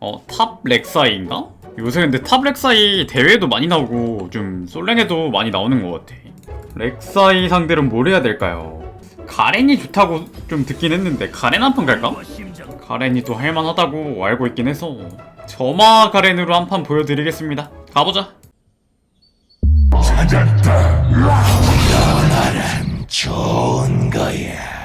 어, 탑 렉사이인가? 요새 근데 탑 렉사이 대회도 많이 나오고 좀 솔랭에도 많이 나오는 것 같아. 렉사이 상대로 뭘 해야 될까요? 가렌이 좋다고 좀 듣긴 했는데 가렌 한 판 갈까? 가렌이 또 할만하다고 알고 있긴 해서 점화 가렌으로 한 판 보여드리겠습니다. 가보자. 좋은 거야.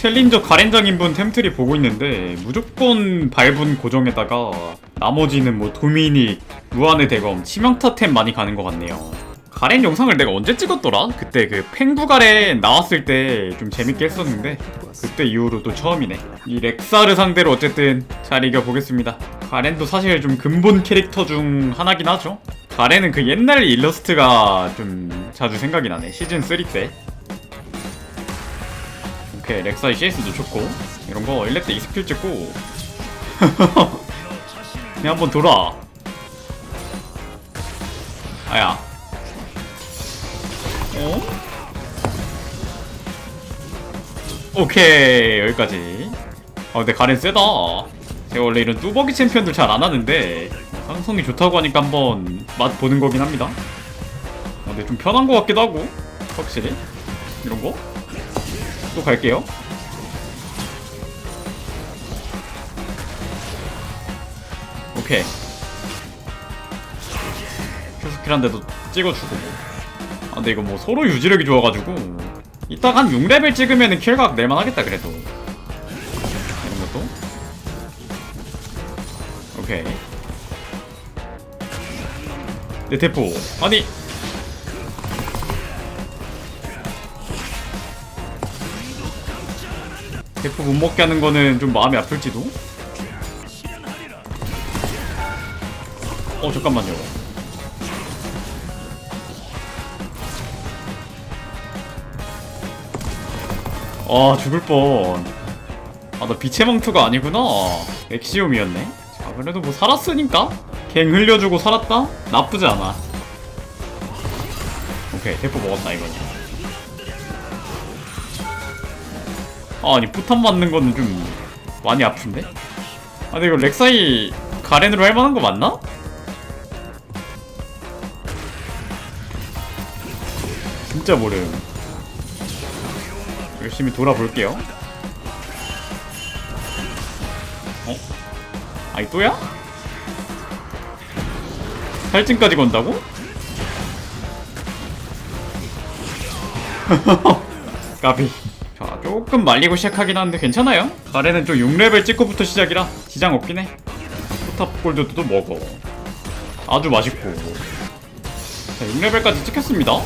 챌린저 가렌장인분 템트리 보고 있는데 무조건 밟은 고정에다가 나머지는 뭐 도미닉, 무한의 대검, 치명타템 많이 가는 것 같네요. 가렌 영상을 내가 언제 찍었더라? 그때 그 팽부 가렌 나왔을 때 좀 재밌게 했었는데 그때 이후로 또 처음이네. 이 렉사를 상대로 어쨌든 잘 이겨보겠습니다. 가렌도 사실 좀 근본 캐릭터 중 하나긴 하죠. 가렌은 그 옛날 일러스트가 좀 자주 생각이 나네. 시즌 3 때. 오케이 렉사이 CS도 좋고 이런 거 1렙 때 2스킬 찍고. 그냥 한번 돌아. 아야. 어? 오케이 여기까지. 아 근데 가렌 세다. 제가 원래 이런 뚜벅이 챔피언들 잘 안 하는데 상성이 좋다고 하니까 한번 맛 보는 거긴 합니다. 아, 근데 좀 편한 거 같기도 하고 확실히. 이런 거 또 갈게요. 오케이. 큐스킬 한 대도 찍어주고. 아, 근데 이거 뭐 서로 유지력이 좋아가지고. 이따 한 6레벨 찍으면은 킬각 낼만 하겠다, 그래도. 이런 것도. 오케이. 내 대포. 아니, 대포 못 먹게 하는 거는 좀 마음이 아플지도? 어 잠깐만요. 아 죽을 뻔아 나 빛의 망투가 아니구나. 엑시움이었네. 자 그래도 뭐 살았으니까? 갱 흘려주고 살았다? 나쁘지 않아. 오케이 대포 먹었다 이거는 아, 아니 포탄 맞는 거는 좀 많이 아픈데? 아 근데 이거 렉사이 가렌으로 할 만한 거 맞나? 진짜 모름 열심히 돌아볼게요 어? 아니 또야? 탈진까지 건다고? 까비 자, 조금 말리고 시작하긴 하는데 괜찮아요. 가래는 좀 6레벨 찍고부터 시작이라 지장 없긴 해. 포탑 골드도 또 먹어. 아주 맛있고. 자, 6레벨까지 찍혔습니다.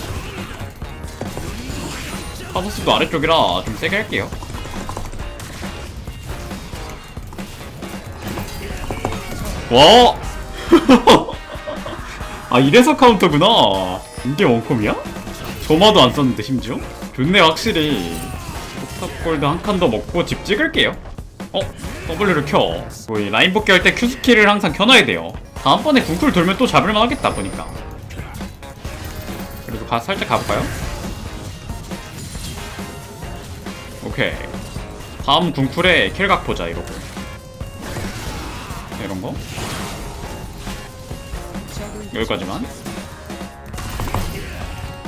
파도스도 아래쪽이라 좀 세게 할게요. 와! 아, 이래서 카운터구나. 이게 원콤이야? 점화도 안 썼는데, 심지어? 좋네, 확실히. 탑골드 한 칸 더 먹고 집 찍을게요. 어? W를 켜. 뭐이 라인 복귀 할 때 Q 스킬을 항상 켜놔야 돼요. 다음번에 궁쿨 돌면 또 잡을만 하겠다 보니까. 그래도 가, 살짝 가볼까요? 오케이. 다음 궁쿨에 킬각 보자 이러고. 이런 거. 여기까지만.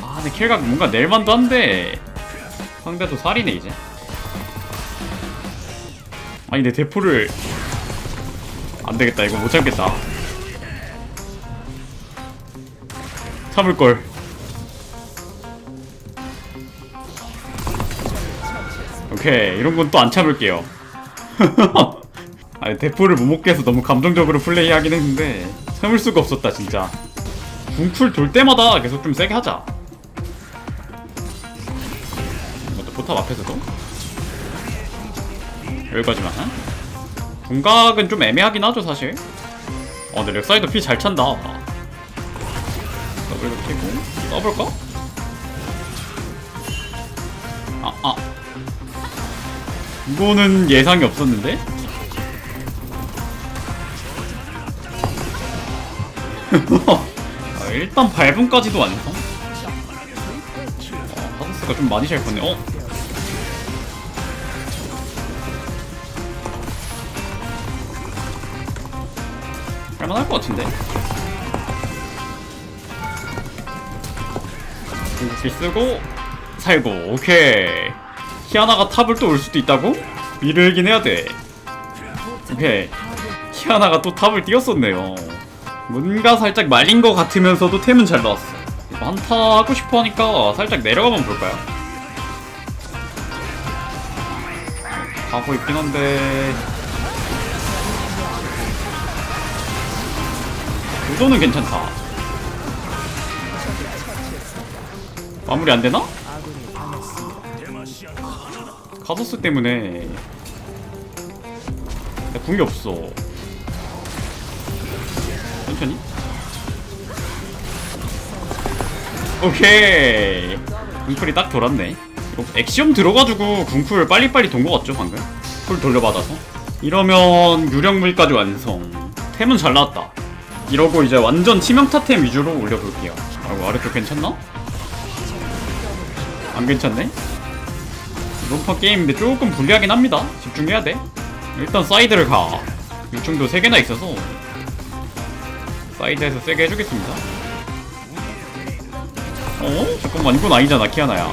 아, 근데 킬각 뭔가 낼만도 한데 상대도 살이네 이제 아니 내 대포를 안되겠다. 이거 못참겠다. 참을걸. 오케이. 이런 건 또 안 참을게요. 아니 대포를 못 먹게 해서 너무 감정적으로 플레이하긴 했는데 참을 수가 없었다 진짜. 궁쿨 돌 때마다 계속 좀 세게 하자. 이것도 포탑 앞에서도 여기까지만 궁각은 좀 애매하긴 하죠 사실 어 근데 렉사이드 피 잘 찬다 더블도 키고 써볼까? 아, 아 이거는 예상이 없었는데? 아, 일단 발분까지도 완성? 어, 하드스가 좀 많이 잘 컸네. 어? 할만할 것 같은데? 궁극기 쓰고 살고 오케이. 키아나가 탑을 또 올 수도 있다고? 미르긴 해야 돼. 오케이. 키아나가 또 탑을 띄웠었네요. 뭔가 살짝 말린 것 같으면서도 템은 잘 나왔어. 한타 하고 싶어 하니까 살짝 내려가만 볼까요? 가고 있긴 한데 구도는 괜찮다. 마무리 안 되나? 카도스 때문에. 나 궁이 없어. 천천히. 오케이. 궁풀이 딱 돌았네. 엑시엄 들어가지고 궁풀 빨리빨리 돈 것 같죠 방금? 풀 돌려받아서. 이러면 유령물까지 완성. 템은 잘 나왔다 이러고 이제 완전 치명타템 위주로 올려볼게요 아이고 아래쪽 괜찮나? 안 괜찮네? 이번 판 게임인데 조금 불리하긴 합니다 집중해야 돼 일단 사이드를 가 유충도 3개나 있어서 사이드에서 세게 해주겠습니다 어? 잠깐만 이건 아니잖아 키아나야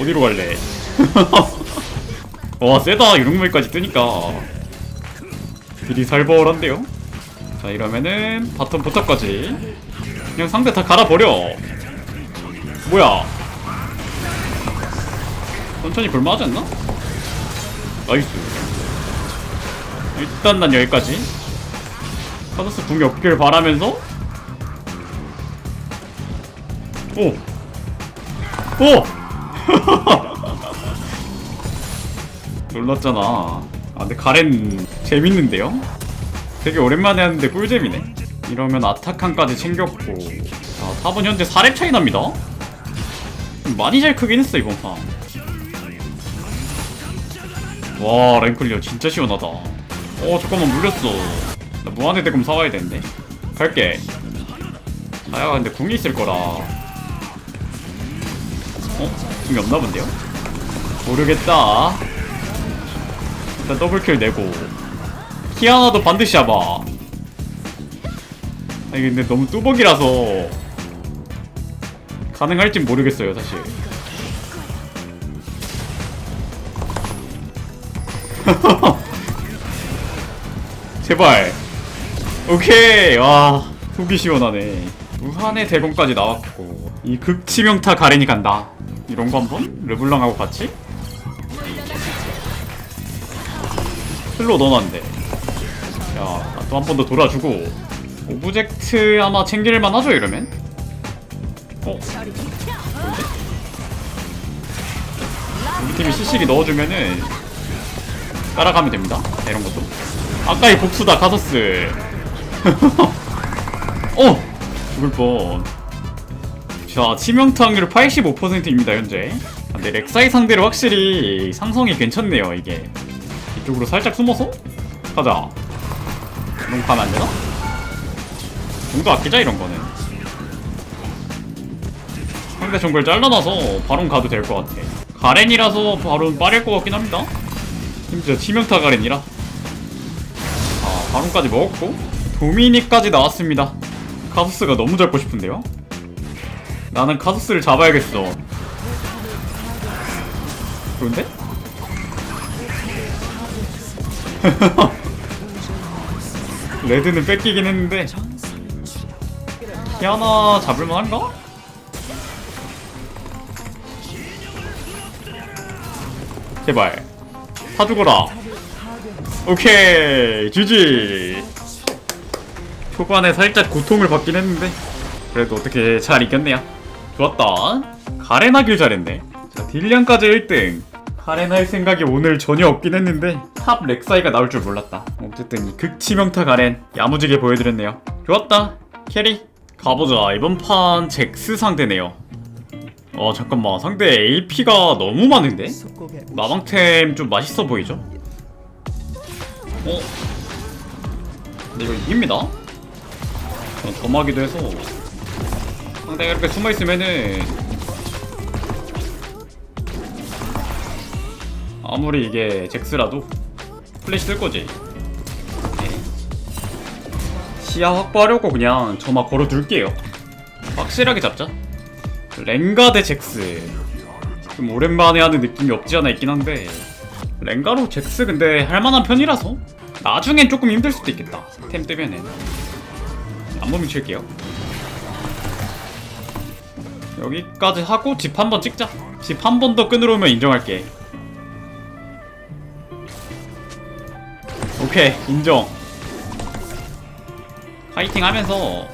어디로 갈래? 와 세다 유령물까지 뜨니까 딜이 살벌한데요? 자 이러면은 바텀 포탑까지 그냥 상대 다 갈아버려 뭐야 천천히 볼만하지 않나? 나이스 일단 난 여기까지 카더스 궁이 없길 바라면서 오! 오! 놀랐잖아 아 근데 가렌 재밌는데요? 되게 오랜만에 하는데 꿀잼이네 이러면 아타칸까지 챙겼고 자 탑은 현재 4렙 차이 납니다 많이 잘 크긴 했어 이번 판. 와 랭클리어 진짜 시원하다. 어 잠깐만 물렸어. 나 무한의 대금 사와야 되는데. 갈게. 아야 근데 궁이 있을 거라. 어? 궁이 없나 본데요? 모르겠다. 일단 더블킬 내고. 키아나도 반드시 잡아. 아니 근데 너무 뚜벅이라서 가능할진 모르겠어요 사실. 제발. 오케이. 와 속이 시원하네. 무한의 대검까지 나왔고 이 극치명타 가렌이 간다. 이런 거 한번? 르블랑하고 같이? 슬로 넣어놨는데 야또 한 번 더 돌아주고 오브젝트 아마 챙길만 하죠 이러면 어? 우리 팀이 CC를 넣어주면은 따라가면 됩니다. 이런 것도. 아까의 복수다 카서스. 어! 죽을 뻔. 자, 치명타 확률 85%입니다, 현재. 아, 근데 렉사이 상대로 확실히 상성이 괜찮네요, 이게. 이쪽으로 살짝 숨어서? 가자. 너무 가면 안 되나? 정도 아끼자, 이런 거는. 상대 정글 잘라놔서 바론 가도 될 것 같아. 가렌이라서 바론 빠를 것 같긴 합니다. 심지어 치명타 가렌이라. 아, 바론까지 먹었고 도미니까지 나왔습니다. 카소스가 너무 잡고 싶은데요? 나는 카소스를 잡아야겠어. 그런데? 레드는 뺏기긴 했는데. 키아나 잡을만한가? 제발. 다 죽어라. 오케이. GG 초반에 살짝 고통을 받긴 했는데. 그래도 어떻게 잘 이겼네요. 좋았다. 가렌하길 잘했네. 자 딜량까지 1등 가렌할 생각이 오늘 전혀 없긴 했는데 탑 렉사이가 나올 줄 몰랐다 어쨌든 이 극치명타 가렌 야무지게 보여드렸네요 좋았다 캐리 가보자 이번 판 잭스 상대네요 어 잠깐만 상대 AP가 너무 많은데? 마방템 좀 맛있어 보이죠? 어? 근데 이거 이깁니다? 점하기도 해서 상대가 이렇게 숨어있으면은 아무리 이게 잭스라도 플래시 쓸 거지. 네. 시야 확보하려고 그냥 점화 걸어둘게요. 확실하게 잡자. 렌가 대 잭스. 좀 오랜만에 하는 느낌이 없지 않아 있긴 한데. 렌가로 잭스 근데 할만한 편이라서 나중엔 조금 힘들 수도 있겠다. 템 뜨면은. 안무밍 칠게요. 여기까지 하고 집 한 번 찍자. 집 한 번더 끈으로 오면 인정할게 오케이 인정. 파이팅 하면서.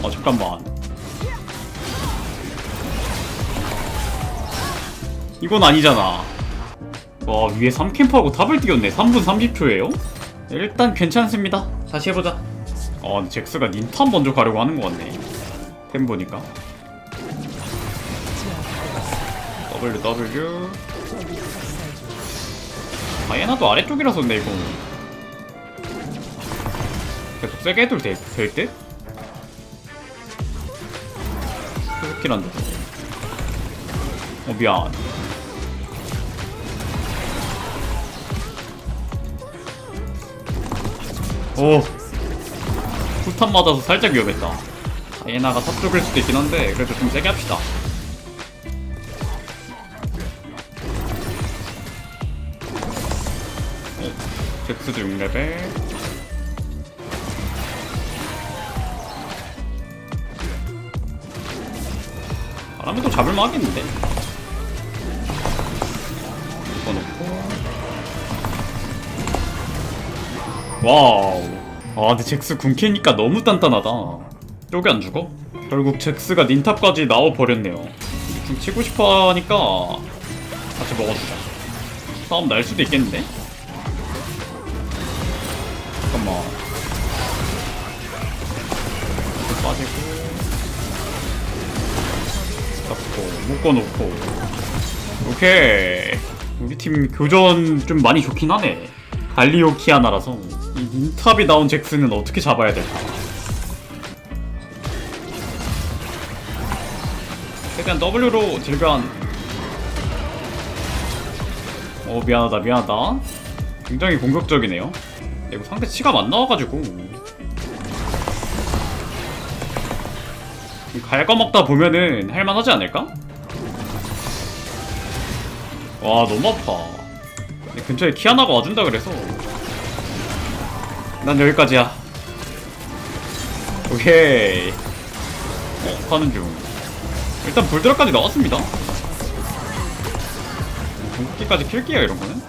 어 잠깐만. 이건 아니잖아. 와 위에 3캠프하고 탑을 뛰었네. 3분 30초에요? 일단 괜찮습니다. 다시 해보자. 어 잭스가 닌탑 먼저 가려고 하는 것 같네. 템 보니까 W W 다이애나도 아래쪽이라서 근데 이거. 계속 세게 해도 될, 될 듯? 계속 한다 어 미안. 오. 후탄 맞아서 살짝 위험했다. 다이애나가 탑 쪽일 수도 있긴 한데 그래도 좀 세게 합시다 어, 잭스도 6레벨 바람에도 잡을만 하겠는데? 이거 놓고. 와우. 아 근데 잭스 군캐니까 너무 단단하다. 쪽이 안 죽어? 결국 잭스가 닌탑까지 나와버렸네요. 좀 치고 싶어 하니까 같이 먹어주자. 싸움 날 수도 있겠는데? 묶어놓고. 오케이. 우리 팀 교전 좀 많이 좋긴 하네. 갈리오 키아나라서. 이 닌탑이 나온 잭스는 어떻게 잡아야 될까? 최대한 W로 질변. 어 미안하다 미안하다. 굉장히 공격적이네요. 이거 상대 치가 안 나와가지고. 갈가먹다 보면은 할만하지 않을까? 와 너무 아파. 근처에 키아나가 와준다 그래서. 난 여기까지야. 오케이. 어 가는 중. 일단 불드랍까지 나왔습니다. 궁극기까지 킬게요 이런거는?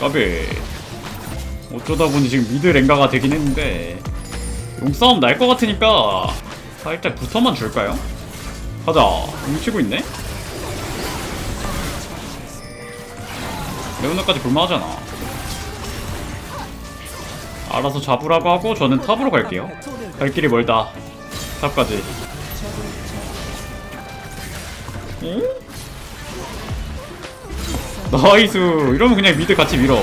까비. 어쩌다 보니 지금 미드 랭가가 되긴 했는데 용싸움 날 것 같으니까 살짝 붙어만 줄까요? 가자. 뭉치고 있네? 레오나까지 볼만하잖아. 알아서 잡으라고 하고 저는 탑으로 갈게요. 갈 길이 멀다. 탑까지. 응? 나이스! 이러면 그냥 미드 같이 밀어.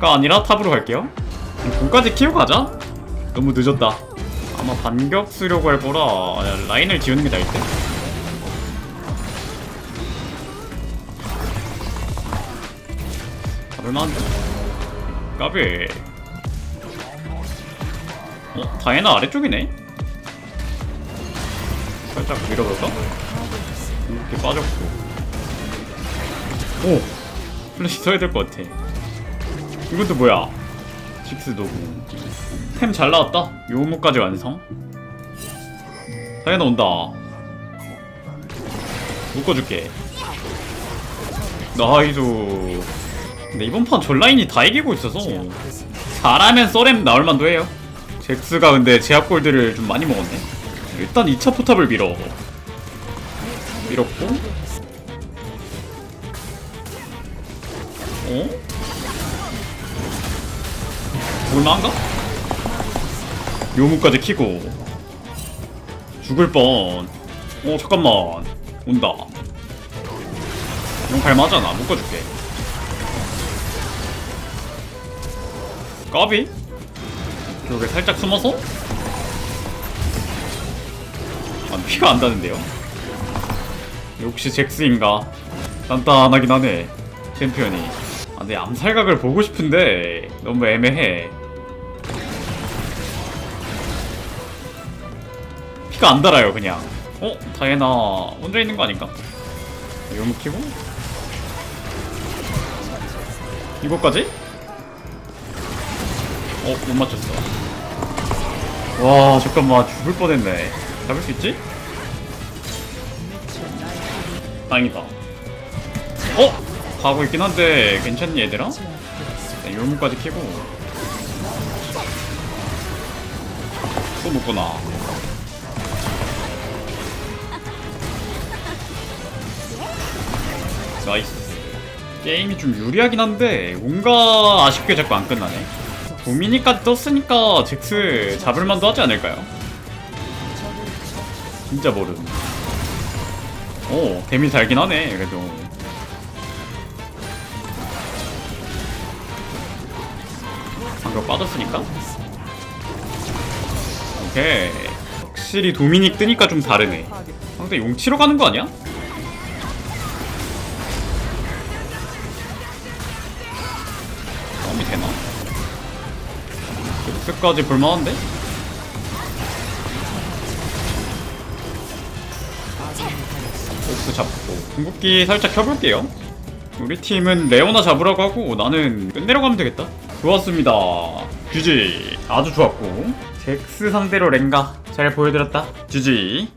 가 아니라 탑으로 갈게요. 공까지 키우고 가자. 너무 늦었다. 아마 반격 쓰려고 할 거라. 야, 라인을 지우는 게 나을 듯 잡을만한데? 까비. 어? 다이애나 아래쪽이네? 살짝 밀어볼까? 이렇게 빠졌고. 오! 플래시 써야 될 것 같아. 이것도 뭐야? 식스 도구. 템 잘 나왔다. 요무까지 완성. 다이애나 온다. 묶어줄게. 나이스 근데 이번 판 전라인이 다 이기고 있어서 잘하면 썰엠 나올만도 해요 잭스가 근데 제압 골드를 좀 많이 먹었네 일단 2차 포탑을 밀어 밀었고 어? 죽을만한가? 묘무까지 키고 죽을 뻔. 어 잠깐만 온다. 이건 갈만하잖아 묶어줄게. 까비? 여기 살짝 숨어서? 아 피가 안 다는데요? 역시 잭스인가 단단하긴 하네 챔피언이 아 근데 암살각을 보고 싶은데 너무 애매해 피가 안 달아요 그냥 어? 다이애나 혼자 있는 거 아닌가? 이거 키고 이거까지? 어? 못 맞췄어 와 잠깐만 죽을 뻔했네 잡을 수 있지? 다행이다 어? 가고 있긴 한데 괜찮니 얘들아? 네, 요무까지 키고 또 먹구나 나이스 게임이 좀 유리하긴 한데 뭔가 아쉽게 자꾸 안 끝나네 도미니까지 떴으니까 잭스 잡을만도 하지 않을까요? 진짜 모름 오 데미 살긴 하네 그래도. 방금 빠졌으니까. 오케이. 확실히 도미닉 뜨니까 좀 다르네. 상대 용치러 가는 거 아니야? 잭스까지 볼만한데? 보스 잡고. 궁극기 살짝 켜볼게요. 우리 팀은 레오나 잡으라고 하고 나는 끝내러 가면 되겠다. 좋았습니다. GG 아주 좋았고. 잭스 상대로 랭가. 잘 보여드렸다. GG